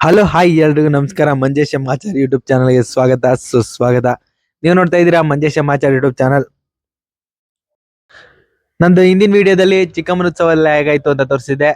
Hello, hi ಎಲ್ರಿಗೂ ನಮಸ್ಕಾರ. Manjesh Machar YouTube ಚಾನಲ್ಗೆ ಸ್ವಾಗತ, ಸುಸ್ವಾಗತ. ನೀವು ನೋಡ್ತಾ ಇದ್ದೀರಾ ಮಂಜೇಶ್ ಮಾಚಾರ್ ಯೂಟ್ಯೂಬ್ ಚಾನಲ್? ನಂದು ಹಿಂದಿನ ವಿಡಿಯೋದಲ್ಲಿ ಚಿಕ್ಕಮ್ಮನೋತ್ಸವ ಎಲ್ಲ ಹೇಗಾಯ್ತು ಅಂತ ತೋರಿಸಿದೆ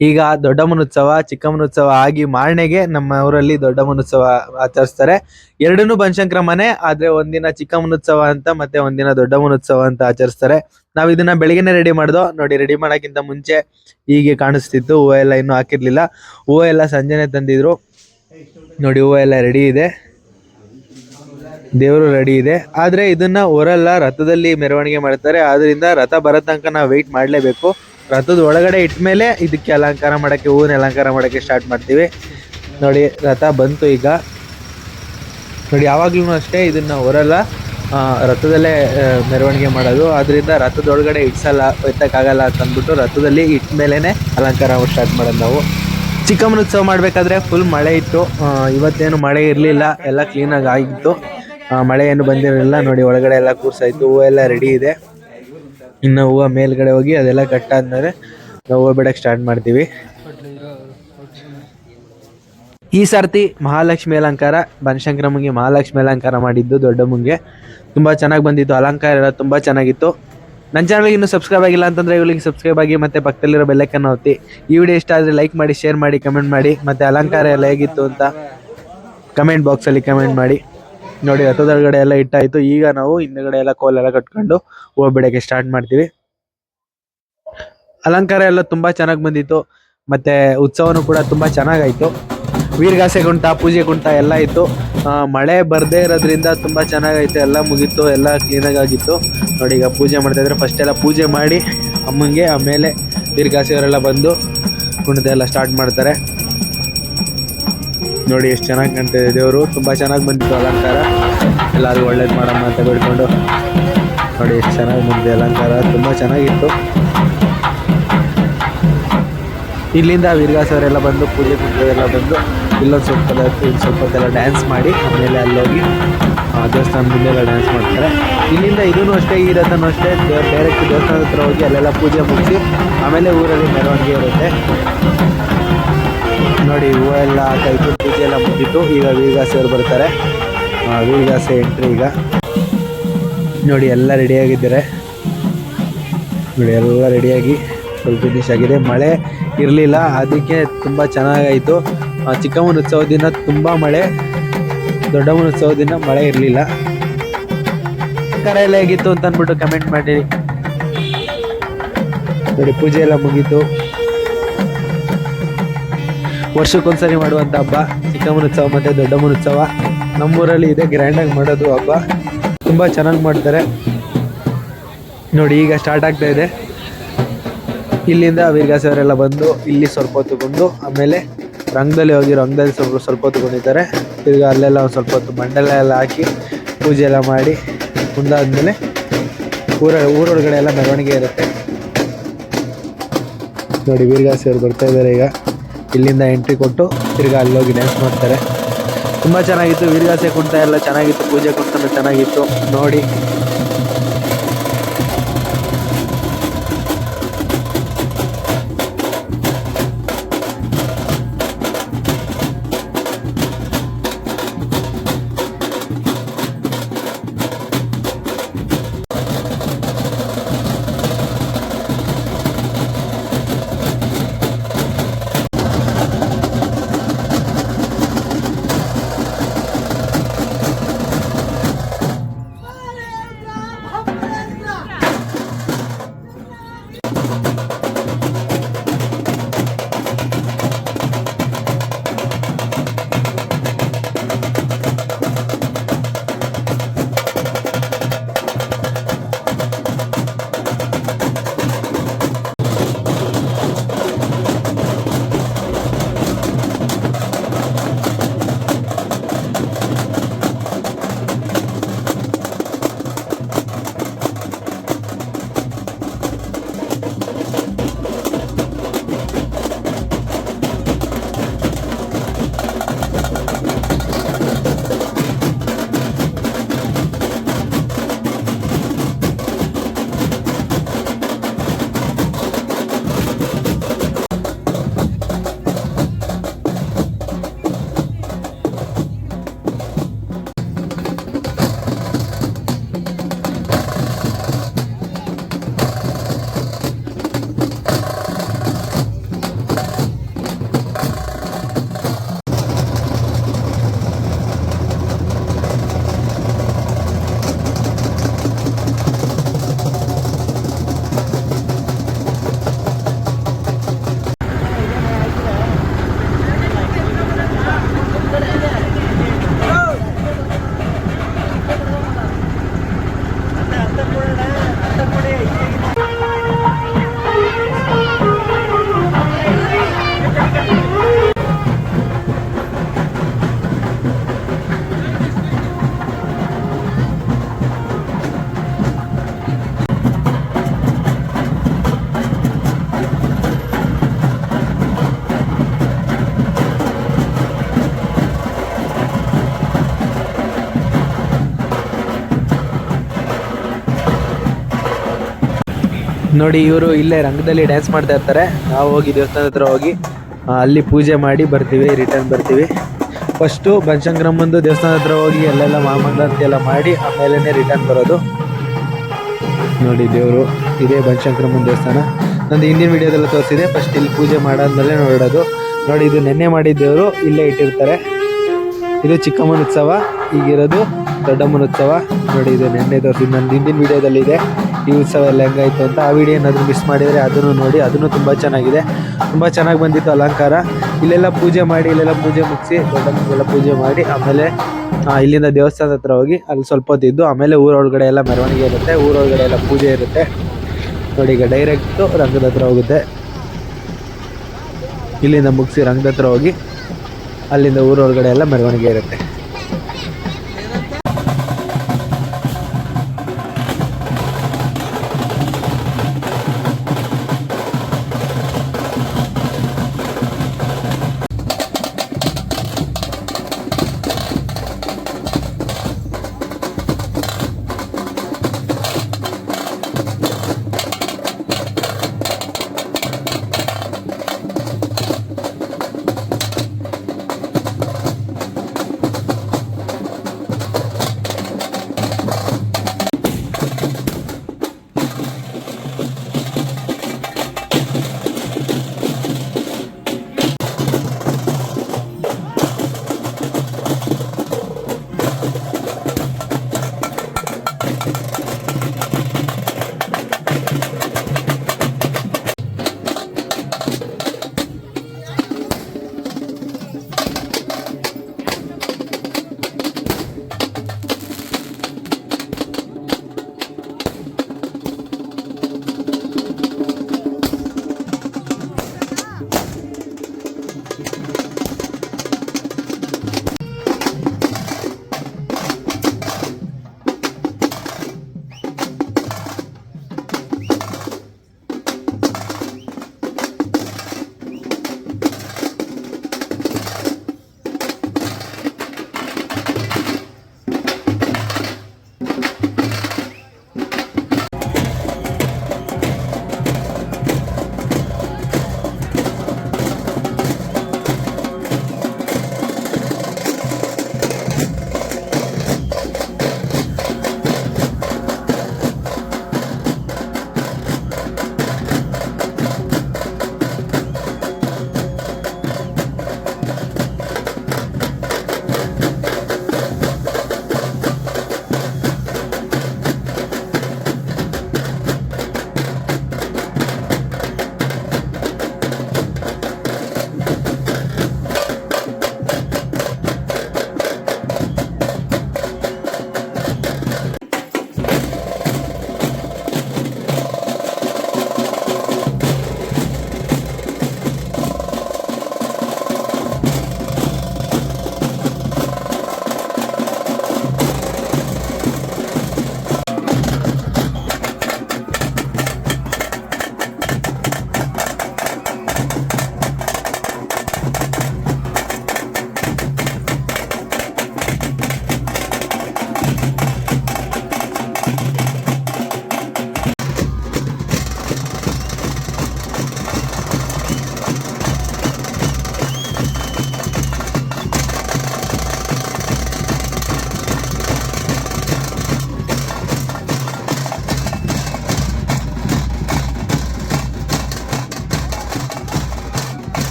ಈಗ ದೊಡ್ಡಮ್ಮನೋತ್ಸವ ಚಿಕ್ಕಮ್ಮನೋತ್ಸವ ಆಗಿ ಮಾರನೆಗೆ ನಮ್ಮ ಊರಲ್ಲಿ ದೊಡ್ಡಮ್ಮನೋತ್ಸವ ಆಚರಿಸ್ತಾರೆ. ಎರಡನ್ನೂ ಬನಶಂಕರಮ್ಮನೆ ಆದ್ರೆ ಒಂದಿನ ಚಿಕ್ಕಮ್ಮನೋತ್ಸವ ಅಂತ ಮತ್ತೆ ಒಂದಿನ ದೊಡ್ಡಮ್ಮನೋತ್ಸವ ಅಂತ ಆಚರಿಸ್ತಾರೆ. ನಾವ್ ಇದನ್ನ ಬೆಳಿಗ್ಗೆನೆ ರೆಡಿ ಮಾಡ್ದೋ, ನೋಡಿ ರೆಡಿ ಮಾಡೋಕ್ಕಿಂತ ಮುಂಚೆ ಹೀಗೆ ಕಾಣಿಸ್ತಿತ್ತು. ಹೂವು ಎಲ್ಲ ಇನ್ನೂ ಹಾಕಿರ್ಲಿಲ್ಲ. ಹೂವು ಎಲ್ಲ ಸಂಜೆನೆ ತಂದಿದ್ರು. ನೋಡಿ ಹೂವು ಎಲ್ಲ ರೆಡಿ ಇದೆ. ದೇವರು ರೆಡಿ ಇದೆ. ಆದ್ರೆ ಇದನ್ನ ಹೊರಲ್ಲ, ರಥದಲ್ಲಿ ಮೆರವಣಿಗೆ ಮಾಡ್ತಾರೆ. ಆದ್ರಿಂದ ರಥ ಬರೋ ತನಕ ನಾವು ವೆಯ್ಟ್ ಮಾಡಲೇಬೇಕು. ರಥದ ಒಳಗಡೆ ಇಟ್ಮೇಲೆ ಇದಕ್ಕೆ ಅಲಂಕಾರ ಮಾಡಕ್ಕೆ, ಹೂವಿನ ಅಲಂಕಾರ ಮಾಡಕ್ಕೆ ಸ್ಟಾರ್ಟ್ ಮಾಡ್ತೀವಿ. ನೋಡಿ, ರಥ ಬಂತು ಈಗ. ನೋಡಿ, ಯಾವಾಗ್ಲೂ ಅಷ್ಟೇ ಇದನ್ನ ಹೊರಲ್ಲ. ರಥದಲ್ಲೇ ಮೆರವಣಿಗೆ ಮಾಡೋದು. ಆದ್ರಿಂದ ರಥದ ಒಳಗಡೆ ಇಡ್ಸಲ್ಲ, ಎತ್ತಕ್ಕಾಗಲ್ಲ ಅಂತ ಅಂದ್ಬಿಟ್ಟು ರಥದಲ್ಲಿ ಇಟ್ಟ ಮೇಲೇನೆ ಅಲಂಕಾರ ಸ್ಟಾರ್ಟ್ ಮಾಡೋದು ನಾವು. ಚಿಕ್ಕಮ್ಮನ ಉತ್ಸವ ಮಾಡಬೇಕಾದ್ರೆ ಫುಲ್ ಮಳೆ ಇತ್ತು. ಇವತ್ತೇನು ಮಳೆ ಇರಲಿಲ್ಲ. ಎಲ್ಲ ಕ್ಲೀನಾಗಿ ಆಗಿತ್ತು. ಮಳೆ ಏನು ಬಂದಿರಲಿಲ್ಲ. ನೋಡಿ, ಒಳಗಡೆ ಎಲ್ಲ ಕೂರ್ಸಾಯ್ತು. ಹೂವು ಎಲ್ಲ ರೆಡಿ ಇದೆ. ಇನ್ನು ಹೂವು ಮೇಲ್ಗಡೆ ಹೋಗಿ ಅದೆಲ್ಲ ಕಟ್ಟಾದ್ಮೇಲೆ ನಾವು ಹೂವು ಬಿಡಕ್ಕೆ ಸ್ಟಾರ್ಟ್ ಮಾಡ್ತೀವಿ. ಈ ಸರ್ತಿ ಮಹಾಲಕ್ಷ್ಮಿ ಅಲಂಕಾರ ಬನಶಂಕರಮ್ಮಗೆ ಮಹಾಲಕ್ಷ್ಮಿ ಅಲಂಕಾರ ಮಾಡಿದ್ದು ದೊಡ್ಡಮ್ಮಂಗೆ ತುಂಬ ಚೆನ್ನಾಗಿ ಬಂದಿತ್ತು, ಅಲಂಕಾರ ಎಲ್ಲ ತುಂಬ ಚೆನ್ನಾಗಿತ್ತು. ನನ್ನ ಚಾನಲ್ಗೆ ಇನ್ನೂ ಸಬ್ಸ್ಕ್ರೈಬ್ ಆಗಿಲ್ಲ ಅಂತಂದರೆ ಇವಳಿಗೆ ಸಬ್ಸ್ಕ್ರೈಬ್ ಆಗಿ ಮತ್ತು ಪಕ್ಕದಲ್ಲಿರೋ ಬೆಲ್ಲಕ್ಕನ್ನು ಒತ್ತಿ. ಈ ವಿಡಿಯೋ ಇಷ್ಟ ಆದರೆ ಲೈಕ್ ಮಾಡಿ ಶೇರ್ ಮಾಡಿ ಕಮೆಂಟ್ ಮಾಡಿ, ಮತ್ತೆ ಅಲಂಕಾರ ಎಲ್ಲ ಹೇಗಿತ್ತು ಅಂತ ಕಮೆಂಟ್ ಬಾಕ್ಸಲ್ಲಿ ಕಮೆಂಟ್ ಮಾಡಿ. ನೋಡಿ ರಥದೊಳಗಡೆ ಎಲ್ಲ ಇಟ್ಟಾಯ್ತು. ಈಗ ನಾವು ಹಿಂದಗಡೆ ಎಲ್ಲ ಕೋಲೆಲ್ಲ ಕಟ್ಕೊಂಡು ಹೋಗ್ಬಿಡಕ್ಕೆ ಬಿಡಕ್ಕೆ ಸ್ಟಾರ್ಟ್ ಮಾಡ್ತೀವಿ. ಅಲಂಕಾರ ಎಲ್ಲ ತುಂಬಾ ಚೆನ್ನಾಗಿ ಬಂದಿತ್ತು. ಮತ್ತೆ ಉತ್ಸವನು ಕೂಡ ತುಂಬಾ ಚೆನ್ನಾಗಾಯ್ತು. ವೀರಗಾಸೆ ಕುಂಟ ಪೂಜೆ ಕುಂಟ ಎಲ್ಲ ಇತ್ತು. ಮಳೆ ಬರದೇ ಇರೋದ್ರಿಂದ ತುಂಬಾ ಚೆನ್ನಾಗಾಯ್ತು. ಎಲ್ಲ ಮುಗೀತು, ಎಲ್ಲ ಕ್ಲೀನಾಗಿ ಆಗಿತ್ತು. ನೋಡಿ ಈಗ ಪೂಜೆ ಮಾಡ್ತಾ ಇದ್ರೆ ಫಸ್ಟ್ ಎಲ್ಲ ಪೂಜೆ ಮಾಡಿ ಅಮ್ಮಂಗೆ, ಆಮೇಲೆ ವೀರಗಾಸೆಯವರೆಲ್ಲ ಬಂದು ಕುಣಿತ ಎಲ್ಲ ಸ್ಟಾರ್ಟ್ ಮಾಡ್ತಾರೆ. ನೋಡಿ ಎಷ್ಟು ಚೆನ್ನಾಗಿ ಕಾಣ್ತಾ ಇದೆ ದೇವರು. ತುಂಬಾ ಚೆನ್ನಾಗಿ ಬಂದಿತ್ತು ಅಲಂಕಾರ. ಎಲ್ಲಾರು ಒಳ್ಳೇದು ಮಾಡಮ್ಮ ಅಂತ ಬಿಡ್ಕೊಂಡು. ನೋಡಿ ಎಷ್ಟು ಚೆನ್ನಾಗಿ ಬಂದಿದೆ ಅಲಂಕಾರ. ತುಂಬ ಚೆನ್ನಾಗಿತ್ತು. ಇಲ್ಲಿಂದ ವೀರಗಾಸವರೆಲ್ಲ ಬಂದು, ಪೂಜೆ ಪೂಜೆಲ್ಲ ಬಂದು, ಇಲ್ಲೊಂದು ಸ್ವಲ್ಪ ಇಲ್ಲಿ ಸ್ವಲ್ಪ ಹೊತ್ತೆಲ್ಲ ಡ್ಯಾನ್ಸ್ ಮಾಡಿ, ಆಮೇಲೆ ಅಲ್ಲೋಗಿ ದೇವಸ್ಥಾನ ಮುಂದೆಲ್ಲ ಡ್ಯಾನ್ಸ್ ಮಾಡ್ತಾರೆ. ಇಲ್ಲಿಂದ ಇದೂ ಅಷ್ಟೇ, ಈ ರಥನೂ ಅಷ್ಟೇ. ಡೈರೆಕ್ಟ್ ದೇವಸ್ಥಾನದ ಹತ್ರ ಹೋಗಿ ಅಲ್ಲೆಲ್ಲ ಪೂಜೆ ಮುಗಿಸಿ, ಆಮೇಲೆ ಊರಲ್ಲಿ ಮೆರವಣಿಗೆ ಇರುತ್ತೆ. ನೋಡಿ ಹೂವು ಎಲ್ಲ ಕೈ ಪೂಜೆ ಎಲ್ಲ ಮುಗಿತು. ಈಗ ವೀರಗಾಸಿಯವರು ಬರ್ತಾರೆ. ವೀರಗಾಸೆ ಎಂಟ್ರಿ ಈಗ. ನೋಡಿ, ಎಲ್ಲ ರೆಡಿಯಾಗಿದ್ದಾರೆ ನೋಡಿ, ಎಲ್ಲ ರೆಡಿಯಾಗಿ ಫುಲ್ ಫಿನಿಶ್ ಆಗಿದೆ. ಮಳೆ ಇರಲಿಲ್ಲ, ಅದಕ್ಕೆ ತುಂಬ ಚೆನ್ನಾಗಾಯಿತು. ಚಿಕ್ಕಮ್ಮನ ಉತ್ಸವ ದಿನ ತುಂಬ ಮಳೆ. ದೊಡ್ಡಮ್ಮನ ಉತ್ಸವ ದಿನ ಮಳೆ ಇರಲಿಲ್ಲ. ಎಲ್ಲ ಹೇಗಿತ್ತು ಅಂತ ಅಂದ್ಬಿಟ್ಟು ಕಮೆಂಟ್ ಮಾಡಿ. ನೋಡಿ, ಪೂಜೆ ಎಲ್ಲ ಮುಗೀತು. ವರ್ಷಕ್ಕೊಂದ್ಸರಿ ಮಾಡುವಂಥ ಹಬ್ಬ. ಚಿಕ್ಕಮ್ಮನ ಉತ್ಸವ ಮತ್ತು ದೊಡ್ಡಮ್ಮನ ಉತ್ಸವ. ನಮ್ಮೂರಲ್ಲಿ ಇದೆ ಗ್ರ್ಯಾಂಡಾಗಿ ಮಾಡೋದು ಹಬ್ಬ. ತುಂಬ ಚೆನ್ನಾಗಿ ಮಾಡ್ತಾರೆ. ನೋಡಿ, ಈಗ ಸ್ಟಾರ್ಟ್ ಆಗ್ತಾ ಇದೆ. ಇಲ್ಲಿಂದ ವೀರ್ಗಾಸವರೆಲ್ಲ ಬಂದು, ಇಲ್ಲಿ ಸ್ವಲ್ಪ ಹೊತ್ತು ಬಂದು, ಆಮೇಲೆ ರಂಗದಲ್ಲಿ ಹೋಗಿ ರಂಗದಲ್ಲಿ ಸ್ವಲ್ಪ ಸ್ವಲ್ಪ ಹೊತ್ತು ತಿರ್ಗಿ ಅಲ್ಲೆಲ್ಲ ಒಂದು ಸ್ವಲ್ಪ ಹೊತ್ತು ಮಂಡಲ ಎಲ್ಲ ಹಾಕಿ ಪೂಜೆ ಎಲ್ಲ ಮಾಡಿ, ಮುಂದಾದ್ಮೇಲೆ ಊರ, ಊರೊಳಗಡೆ ಎಲ್ಲ ಮೆರವಣಿಗೆ ಇರುತ್ತೆ. ನೋಡಿ ವೀರ್ಗಾಸಿಯವರು ಬರ್ತಾ ಇದ್ದಾರೆ ಈಗ. ಇಲ್ಲಿಂದ ಎಂಟ್ರಿ ಕೊಟ್ಟು ತಿರ್ಗಾ ಅಲ್ಲಿ ಹೋಗಿ ಡ್ಯಾನ್ಸ್ ಮಾಡ್ತಾರೆ. ತುಂಬ ಚೆನ್ನಾಗಿತ್ತು. ವೀರಗಾಸೆ ಕುಣಿತ ಎಲ್ಲ ಚೆನ್ನಾಗಿತ್ತು. ಪೂಜೆ ಕುಣಿತ ಚೆನ್ನಾಗಿತ್ತು. ನೋಡಿ. ನೋಡಿ, ಇವರು ಇಲ್ಲೇ ರಂಗದಲ್ಲಿ ಡ್ಯಾನ್ಸ್ ಮಾಡ್ತಾ ಇರ್ತಾರೆ. ನಾವು ಹೋಗಿ ದೇವಸ್ಥಾನದ ಹತ್ರ ಹೋಗಿ ಅಲ್ಲಿ ಪೂಜೆ ಮಾಡಿ ಬರ್ತೀವಿ ರಿಟರ್ನ್ ಬರ್ತೀವಿ. ಫಸ್ಟು ಬನಶಂಕರಮ್ಮಂದು ದೇವಸ್ಥಾನ ಹತ್ರ ಹೋಗಿ, ಅಲ್ಲೆಲ್ಲ ಮಾಮಂಗಳಾರತಿ ಎಲ್ಲ ಮಾಡಿ ಆಮೇಲೆ ರಿಟರ್ನ್ ಬರೋದು. ನೋಡಿ, ದೇವರು, ಇದೇ ಬನಶಂಕರಮ್ಮನ ದೇವಸ್ಥಾನ. ನಂದು ಹಿಂದಿನ ವಿಡಿಯೋದಲ್ಲ ತೋರಿಸಿದೆ. ಫಸ್ಟ್ ಇಲ್ಲಿ ಪೂಜೆ ಮಾಡಾದ್ಮೇಲೆ ನೋಡೋದು. ನೋಡಿ, ಇದು ನೆನ್ನೆ ಮಾಡಿದ ದೇವರು ಇಲ್ಲೇ ಇಟ್ಟಿರ್ತಾರೆ. ಇದು ಚಿಕ್ಕಮ್ಮನ ಉತ್ಸವ, ಈಗಿರೋದು ದೊಡ್ಡಮ್ಮನ ಉತ್ಸವ. ನೋಡಿ, ಇದು ನೆನ್ನೆ ತೋರಿಸಿದ್ದು ನಂದು ಹಿಂದಿನ ವಿಡಿಯೋದಲ್ಲಿ ಇದೆ ಈ ಉತ್ಸವ ಎಲ್ಲ ಹೆಂಗಾಯ್ತು ಅಂತ ಆ ವಿಡಿಯೋ ಏನಾದರೂ ಮಿಸ್ ಮಾಡಿದರೆ ಅದನ್ನು ನೋಡಿ, ಅದನ್ನು ತುಂಬ ಚೆನ್ನಾಗಿದೆ. ತುಂಬ ಚೆನ್ನಾಗಿ ಬಂದಿತ್ತು ಅಲಂಕಾರ. ಇಲ್ಲೆಲ್ಲ ಪೂಜೆ ಮಾಡಿ, ಇಲ್ಲೆಲ್ಲ ಪೂಜೆ ಮುಗಿಸಿ, ದೊಡ್ಡಮ್ಮನಿಗೆಲ್ಲ ಪೂಜೆ ಮಾಡಿ, ಆಮೇಲೆ ಇಲ್ಲಿಂದ ದೇವಸ್ಥಾನದ ಹತ್ರ ಹೋಗಿ ಅಲ್ಲಿ ಸ್ವಲ್ಪ ಹೊತ್ತಿದ್ದು ಆಮೇಲೆ ಊರೊಳಗಡೆ ಎಲ್ಲ ಮೆರವಣಿಗೆ ಇರುತ್ತೆ, ಊರೊಳಗಡೆ ಎಲ್ಲ ಪೂಜೆ ಇರುತ್ತೆ. ನೋಡಿ, ಈಗ ಡೈರೆಕ್ಟು ರಂಗದ ಹತ್ರ ಹೋಗುತ್ತೆ. ಇಲ್ಲಿಂದ ಮುಗಿಸಿ ರಂಗದ ಹತ್ರ ಹೋಗಿ, ಅಲ್ಲಿಂದ ಊರೊಳಗಡೆ ಎಲ್ಲ ಮೆರವಣಿಗೆ ಇರುತ್ತೆ.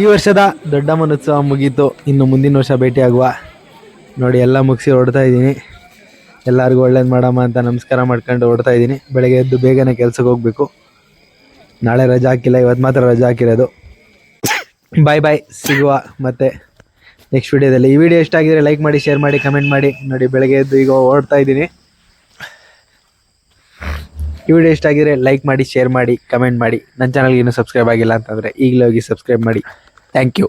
ಈ ವರ್ಷದ ದೊಡ್ಡ ಮನೋತ್ಸವ ಮುಗೀತು. ಇನ್ನು ಮುಂದಿನ ವರ್ಷ ಭೇಟಿಯಾಗುವ. ನೋಡಿ, ಎಲ್ಲ ಮುಗಿಸಿ ಹೊಡ್ತಾ ಇದ್ದೀನಿ. ಎಲ್ಲರಿಗೂ ಒಳ್ಳೇದು ಮಾಡಮ್ಮ ಅಂತ ನಮಸ್ಕಾರ ಮಾಡ್ಕೊಂಡು ಹೊಡ್ತಾ ಇದ್ದೀನಿ. ಬೆಳಗ್ಗೆ ಎದ್ದು ಬೇಗನೆ ಕೆಲ್ಸಕ್ಕೆ ಹೋಗಬೇಕು. ನಾಳೆ ರಜೆ ಹಾಕಿಲ್ಲ ಇವತ್ತು ಮಾತ್ರ ರಜೆ ಹಾಕಿರೋದು. ಬಾಯ್ ಬಾಯ್ ಸಿಗುವ. ಮತ್ತೆ ನೆಕ್ಸ್ಟ್ ವಿಡಿಯೋದಲ್ಲಿ ಈ ವಿಡಿಯೋ ಇಷ್ಟ ಆಗಿದ್ರೆ ಲೈಕ್ ಮಾಡಿ ಶೇರ್ ಮಾಡಿ ಕಮೆಂಟ್ ಮಾಡಿ. ನೋಡಿ, ಬೆಳಗ್ಗೆ ಎದ್ದು ಈಗ ಓಡ್ತಾ ಇದ್ದೀನಿ. ಈ ವಿಡಿಯೋ ಇಷ್ಟ ಆಗಿದ್ರೆ ಲೈಕ್ ಮಾಡಿ ಶೇರ್ ಮಾಡಿ ಕಮೆಂಟ್ ಮಾಡಿ. ನನ್ನ ಚಾನಲ್ಗೆ ಇನ್ನೂ ಸಬ್ಸ್ಕ್ರೈಬ್ ಆಗಿಲ್ಲ ಅಂತಂದರೆ ಈಗಲೇ ಹೋಗಿ ಸಬ್ಸ್ಕ್ರೈಬ್ ಮಾಡಿ. Thank you